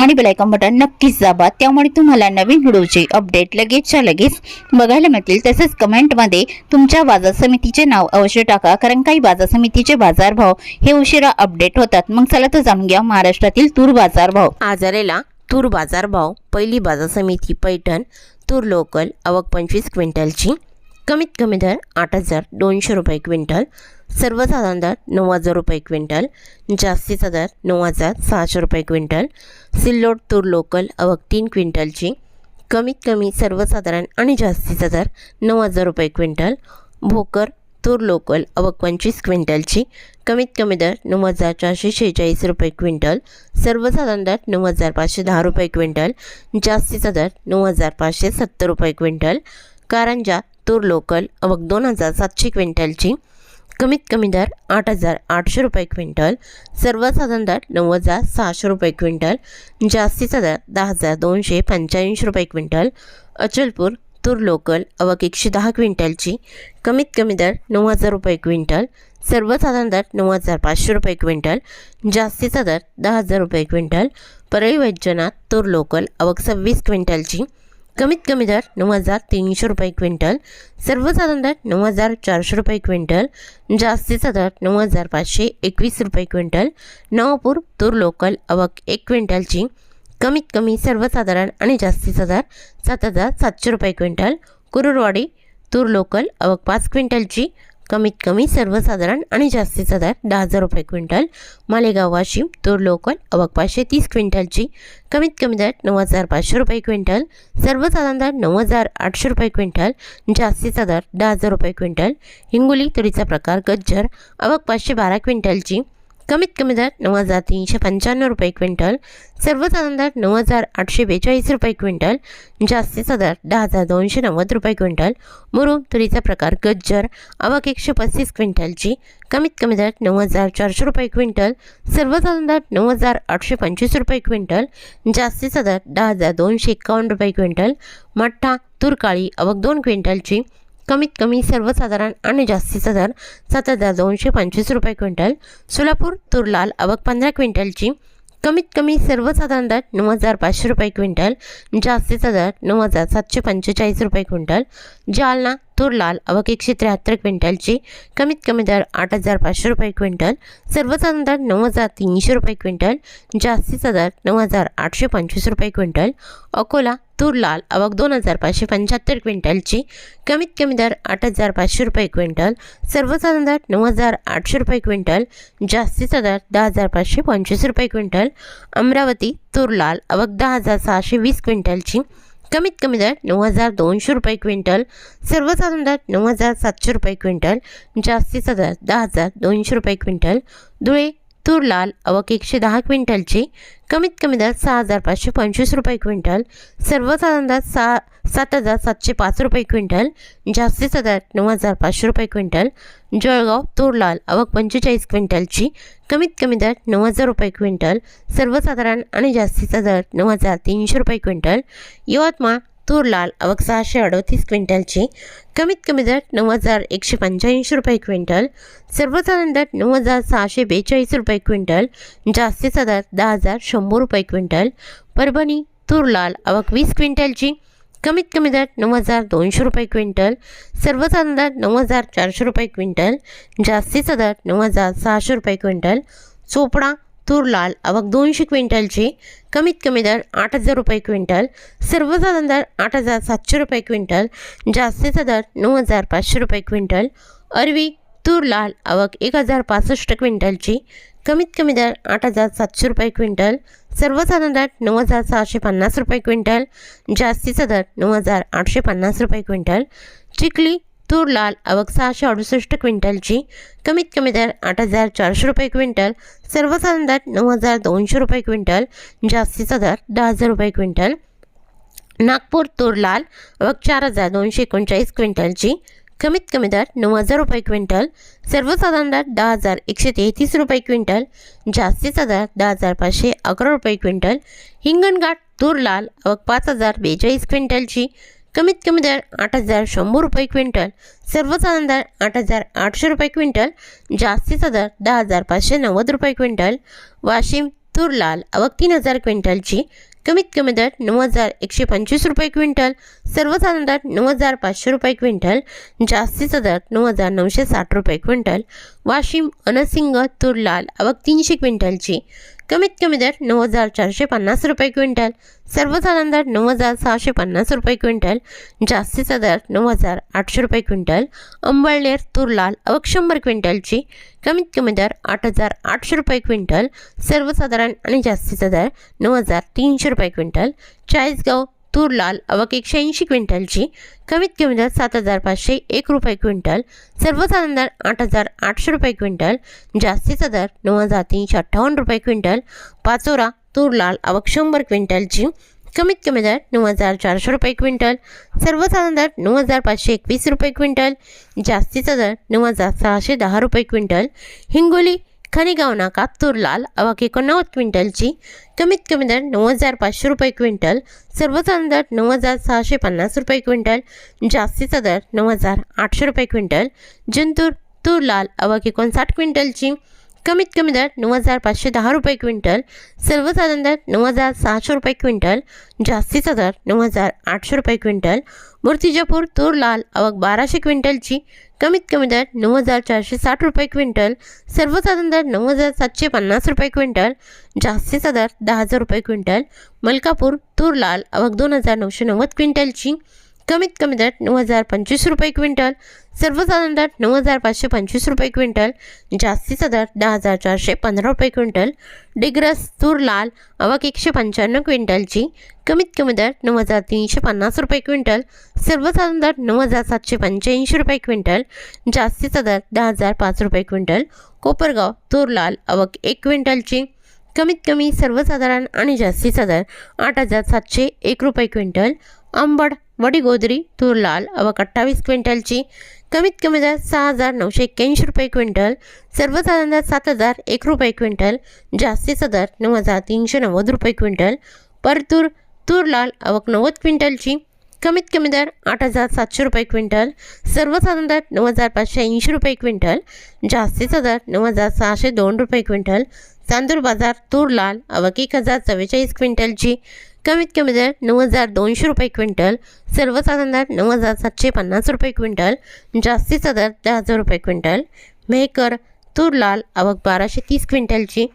आणि bell icon button नक्कीच दाबा. त्यामुळे तुम्हाला नवीन व्हिडिओचे अपडेट लगेचच्या लगेच बघायला मिळतील. तसेच कमेंटमध्ये तुमच्या बाजार समितीचे नाव अवश्य टाका. कारण काही बाजार समितीचे बाजारभाव हे उशिरा अपडेट होतात. मग चला तर जाणून घ्या महाराष्ट्रातील तूर बाजारभाव. आजारेला तूर बाजारभाव पहिली बाजार समिती पैठण तूर लोकल आवक पंचवीस क्विंटलची. कमीत कमी दर आठ हजार दोनशे रुपये क्विंटल. सर्वसाधारण दर नऊ हजार रुपये क्विंटल जास्तीचा दर नऊ हजार सहाशे रुपये क्विंटल सिल्लोड तूर लोकल अवक तीन क्विंटलची कमीत कमी सर्वसाधारण आणि जास्तीचा दर नऊ हजार रुपये क्विंटल भोकर तूर लोकल अवक पंचवीस क्विंटलची कमीत कमी दर नऊ हजार चारशे शेहेचाळीस रुपये क्विंटल सर्वसाधारण दर नऊ हजार पाचशे दहा रुपये क्विंटल जास्तीचा दर नऊ हजार पाचशे सत्तर रुपये क्विंटल कारंजा तूर लोकल अवक दोन हजार सातशे क्विंटलची कमीत कमी दर आठ हजार आठशे रुपये क्विंटल सर्वसाधारण दर नऊ हजार सहाशे रुपये क्विंटल जास्तीचा दर दहा हजार दोनशे पंच्याऐंशी रुपये क्विंटल अचलपूर तूर लोकल अवक एकशे दहा क्विंटलची कमीत कमी दर नऊ हजार रुपये क्विंटल सर्वसाधारण दर नऊ हजार पाचशे रुपये क्विंटल जास्तीचा दर दहा हजार रुपये क्विंटल परळी वैद्यनाथ तूर लोकल अवक सव्वीस क्विंटलची कमीत कमी दर नऊ हजार तीनशे रुपये क्विंटल सर्वसाधारण दर नऊ हजार चारशे रुपये क्विंटल जास्तीचा दर नऊ हजार पाचशे एकवीस रुपये क्विंटल नवापूर तूर लोकल अवक एक क्विंटलची कमीत कमी सर्वसाधारण आणि जास्तीचा दर सात हजार सातशे रुपये क्विंटल कुरुरवाडी तूर लोकल आवक पाच क्विंटलची कमीत कमी सर्वसाधारण आणि जास्तीचा दर दहा हजार रुपये क्विंटल. मालेगाव वाशिम तूर लोकल आवक पाचशे तीस क्विंटलची कमीत कमी दर नऊ हजार पाचशे रुपये क्विंटल. सर्वसाधारण दर नऊ हजार आठशे रुपये क्विंटल. जास्तीचा दर दहा हजार रुपये क्विंटल. हिंगोली तुरीचा प्रकार गज्जर आवक पाचशे बारा क्विंटलची कमीत कमी दर नऊ हजार तीनशे पंच्याण्णव रुपये क्विंटल सर्वसाधारण दर नऊ हजार आठशे बेचाळीस रुपये क्विंटल जास्तीचा दर दहा हजार दोनशे नव्वद रुपये क्विंटल. मुरुम तुरीचा प्रकार गज्जर आवक एकशे पस्तीस क्विंटलची कमीत कमी दर नऊ हजार चारशे रुपये क्विंटल सर्वसाधारण दर नऊ हजार आठशे पंचवीस रुपये क्विंटल जास्तीचा दर दहा हजार दोनशे एकावन्न रुपये क्विंटल. मठ्ठा तुरकाळी आवक दोन क्विंटलची कमीत कमी सर्वसाधारण आणि जास्तीचा दर सात हजार दोनशे पंचवीस रुपये क्विंटल. सोलापूर तुरलाल आवक पंधरा क्विंटलची. कमीत कमी सर्वसाधारण दर नऊ हजार पाचशे रुपये क्विंटल. जास्तीचा दर नऊ हजार सातशे पंचेचाळीस रुपये क्विंटल. जालना तुरलाल अवक एकशे त्र्याहत्तर क्विंटलची. कमीत कमी दर आठ हजार पाचशे रुपये क्विंटल. सर्वसाधारण दर नऊ हजार तीनशे रुपये क्विंटल. जास्तीचा दर नऊ हजार आठशे पंचवीस रुपये क्विंटल. अकोला तूर लाल दोन हजार पाचशे पंच्याहत्तर क्विंटलची. कमीत कमी दर आठ हजार पाचशे रुपये क्विंटल. सर्वसाधारण दर नऊ हजार आठशे रुपये क्विंटल. जास्तीचा दर दहा हजार पाचशे पंचवीस रुपये क्विंटल. अमरावती तूर लाल दहा हजार सहाशे वीस क्विंटलची. कमीत कमी दर नऊ हजार दोनशे रुपये क्विंटल सर्वसाधारण दर नऊ हजार सातशे रुपये क्विंटल जास्तीचा दर दहा हजार दोनशे रुपये क्विंटल धुळे तूर लाल आवक एकशे दहा क्विंटलची कमीत कमी दर सहा हजार पाचशे पंचवीस रुपये क्विंटल सर्वसाधारण दर सहा सात हजार सातशे पाच रुपये क्विंटल जास्तीचा दर नऊ हजार पाचशे रुपये क्विंटल जळगाव तूर लाल आवक पंचेचाळीस क्विंटलची कमीत कमी दर नऊ हजार रुपये क्विंटल सर्वसाधारण आणि जास्तीचा दर नऊ हजार तीनशे रुपये क्विंटल यवतमाळ तूर लाल आवक सहाशे अडतीस क्विंटलची. कमीत कमी दर नऊ हजार एकशे पंच्याऐंशी रुपये क्विंटल. सर्वसाधारण दर नऊ हजार सहाशे बेचाळीस रुपये क्विंटल. जास्तीचा दर दहा हजार शंभर रुपये क्विंटल. परभणी तूर लाल आवक वीस क्विंटलची. कमीत कमी दर नऊ हजार दोनशे रुपये क्विंटल. सर्वसाधारण दर नऊ हजार चारशे रुपये क्विंटल. जास्तीचा दर नऊ हजार सहाशे रुपये क्विंटल. चोपडा तूर लाल आवक दोनशे क्विंटलची. कमीत कमी दर आठ हजार रुपये क्विंटल. सर्वसाधारण दर आठ हजार सातशे रुपये क्विंटल. जास्तीचा दर नऊ हजार पाचशे रुपये क्विंटल. अरवी तूर लाल आवक एक हजार पासष्ट क्विंटलची. कमीत कमी दर आठ हजार सातशे रुपये क्विंटल. सर्वसाधारण दर नऊ हजार सहाशे पन्नास रुपये क्विंटल. जास्तीचा दर नऊ हजार आठशे पन्नास रुपये क्विंटल. चिखली तूर लाल आवक सहाशे अडुसष्ट क्विंटलची. कमीत कमी दर आठ हजार चारशे रुपये क्विंटल. सर्वसाधारण दर नऊ हजार दोनशे रुपये क्विंटल. जास्तीचा दर दहा हजार रुपये क्विंटल. नागपूर तूर लाल व चार हजार दोनशे एकोणचाळीस क्विंटलची. कमीत कमी दर नऊ हजार रुपये क्विंटल. सर्वसाधारण दर दहा हजार एकशे तेहतीस रुपये क्विंटल. जास्तीचा दर दहा हजार पाचशे अकरा रुपये क्विंटल. हिंगणघाट तूर लाल व पाच हजार बेचाळीस क्विंटलची. कमीत कमी दर आठ हजार शंभर रुपये क्विंटल सर्वसाधारण दर आठ हजार आठशे रुपये क्विंटल जास्तीचा दर दहा हजार पाचशे नव्वद रुपये क्विंटल वाशिम तूर लाल अवक तीन हजार क्विंटलची कमीत कमी दर नऊ हजार एकशे पंचवीस रुपये क्विंटल सर्वसाधारण दर नऊ हजार पाचशे रुपये क्विंटल जास्तीचा दर नऊ हजार नऊशे साठ रुपये क्विंटल वाशिम अनसिंग तूर लाल अवक तीनशे क्विंटलची कमीत कमी दर नऊ हजार चारशे पन्नास रुपये क्विंटल. सर्वसाधारण दर नऊ हजार सहाशे पन्नास रुपये क्विंटल. जास्तीचा दर नऊ हजार आठशे रुपये क्विंटल. अंबळनेर तूर लाल अवक शंभर क्विंटलची कमीत कमी दर आठ हजार आठशे रुपये क्विंटल. सर्वसाधारण आणि जास्तीचा दर नऊ हजार तीनशे रुपये क्विंटल. चाळीसगाव तूर लाल अवक एकशे ऐंशी क्विंटलची कमीत कमी दर सात हजार पाचशे एक रुपये क्विंटल सर्वसाधारण दर आठ हजार आठशे रुपये क्विंटल जास्तीचा दर नऊ हजार तीनशे अठ्ठावन्न रुपये क्विंटल पाचोरा तूर लाल अवक शंभर क्विंटलची कमीत कमी दर नऊ हजार चारशे रुपये क्विंटल सर्वसाधारण दर नऊ हजार पाचशे एकवीस रुपये क्विंटल जास्तीचा दर नऊ हजार सहाशे दहा रुपये क्विंटल हिंगोली खनिगाव नाका तूर लाल अवाक एकोणनव्वद क्विंटलची. कमीत कमी दर नऊ हजार पाचशे रुपये क्विंटल. सर्वसाधारण दर नऊ हजार सहाशे पन्नास रुपये क्विंटल. जास्तीचा दर नऊ हजार आठशे रुपये क्विंटल. जंतूर तूर लाल अवाक एकोणसाठ क्विंटलची. कमीत कमी दर नऊ हजार पाचशे दहा रुपये क्विंटल सर्वसाधारण दर नऊ हजार सहाशे रुपये क्विंटल जास्तीचा दर नऊ हजार आठशे रुपये क्विंटल मूर्तिजापूर तूर लाल आवक बाराशे क्विंटलची कमीत कमी दर नऊ हजार चारशे साठ रुपये क्विंटल सर्वसाधारण दर नऊ हजार सातशे पन्नास रुपये क्विंटल जास्तीचा दर दहा हजार रुपये क्विंटल मलकापूर तूर लाल अवक दोन हजार नऊशे नव्वद क्विंटलची कमीत कमी दर नऊ हजार पंचवीस रुपये क्विंटल. सर्वसाधारण दर नऊ हजार पाचशे पंचवीस रुपये क्विंटल. जास्तीचा दर दहा हजार चारशे पंधरा रुपये क्विंटल. डिग्रस तूर लाल अवाक एकशे पंच्याण्णव क्विंटलची कमीत कमी दर नऊ हजार तीनशे पन्नास रुपये क्विंटल. सर्वसाधारण दर नऊ हजार सातशे पंच्याऐंशी रुपये क्विंटल. जास्तीचा दर दहा हजार पाच रुपये क्विंटल. कोपरगाव तूर लाल अवक एक क्विंटलची कमीत कमी सर्वसाधारण आणि जास्तीचा दर आठ हजार सातशे एक रुपये क्विंटल. आंबड वडीगोदरी तूर लाल अवक अठ्ठावीस क्विंटलची. कमीत कमी दर सहा हजार नऊशे एक्क्याऐंशी रुपये क्विंटल. सर्वसाधारण दर सात हजार एक रुपये क्विंटल. जास्तीचा दर नऊ हजार तीनशे नव्वद रुपये क्विंटल. परतूर तूर लाल अवक नव्वद क्विंटलची. कमीत कमी दर आठ हजार सातशे रुपये क्विंटल. सर्वसाधारण दर नऊ हजार पाचशे ऐंशी रुपये क्विंटल. जास्तीचा दर नऊ हजार सहाशे दोन रुपये क्विंटल. चांदूर बाजार तूर लाल अवक एक हजार चव्वेचाळीस क्विंटलची. कमीत कमी दर नऊ हजार दोनशे रुपये क्विंटल सर्वसाधारण दर नऊ हजार सातशे पन्नास रुपये क्विंटल जास्तीचा दर दहा हजार रुपये क्विंटल. मेहकर तूर लाल अवक बाराशे तीस क्विंटलची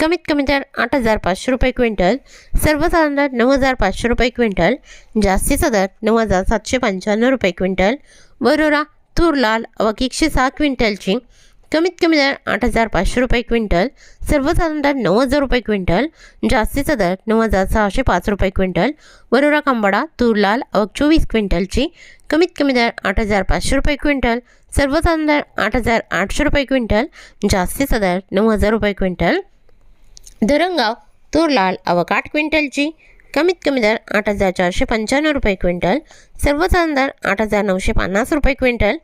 कमीत कमी दर आठ हजार पाचशे रुपये क्विंटल सर्वसाधारण दर नऊ हजार पाचशे रुपये क्विंटल जास्तीचा दर नऊ हजार सातशे पंच्याण्णव रुपये क्विंटल. वरोरा तूर लाल अवक एकशे सहा क्विंटलची कमीत कमी दर आठ हजार पाचशे रुपये क्विंटल सर्वसाधारण दर नऊ हजार रुपये क्विंटल जास्तीचा दर नऊ हजार सहाशे पाच रुपये क्विंटल वरोरा कांबाडा तूर लाल अवक चोवीस क्विंटलची कमीत कमी दर आठ हजार पाचशे रुपये क्विंटल सर्वसाधारण दर आठ हजार आठशे रुपये क्विंटल जास्तीचा दर नऊ हजार रुपये क्विंटल. धरणगाव तूर लाल अवक आठ क्विंटलची कमीत कमी दर आठ हजार चारशे पंच्याण्णव रुपये क्विंटल सर्वसाधारण दर आठ हजार नऊशे पन्नास रुपये क्विंटल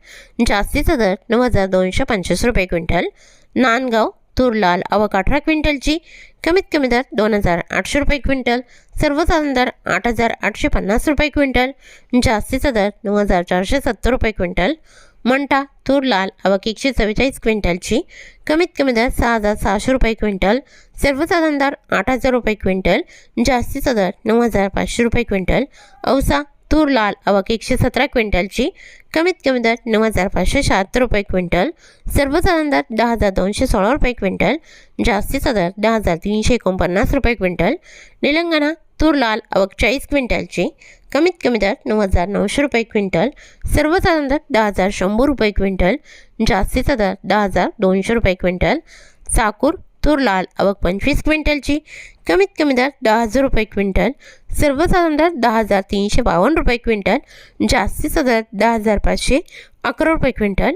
जास्तीचा दर नऊ हजार दोनशे पंचवीस रुपये क्विंटल. नांदगाव तूर लाल अवक अठरा क्विंटलची कमीत कमी दर दोन हजार आठशे रुपये क्विंटल सर्वसाधारण दर आठ हजार आठशे पन्नास रुपये क्विंटल जास्तीचा दर नऊ हजार चारशे सत्तर रुपये क्विंटल. मंटा तूर लाल अवक एकशे चव्वेचाळीस क्विंटलची कमीत कमी दर सहा हजार सहाशे रुपये क्विंटल सर्वसाधारण दर आठ हजार रुपये क्विंटल जास्तीचा दर नऊ हजार पाचशे रुपये क्विंटल औसा तूर लाल अवक एकशे सतरा क्विंटलची कमीत कमी दर नऊ हजार पाचशे शहात्तर रुपये क्विंटल सर्वसाधारण दर दहा हजार दोनशे सोळा रुपये क्विंटल जास्तीचा दर दहा हजार तीनशे एकोणपन्नास रुपये क्विंटल निलंगणा तूर लाल आवक चाळीस क्विंटलची. कमीत कमी दर नऊ हजार नऊशे रुपये क्विंटल. सर्वसाधारण दर दहा हजार शंभर रुपये क्विंटल. जास्तीचा दर दहा हजार दोनशे रुपये क्विंटल. साकूर तूर लाल आवक पंचवीस क्विंटलची. कमीत कमी दर दहा हजार रुपये क्विंटल. सर्वसाधारण दर दहा हजार तीनशे बावन्न रुपये क्विंटल. जास्तीचा दर दहा हजार पाचशे अकरा रुपये क्विंटल.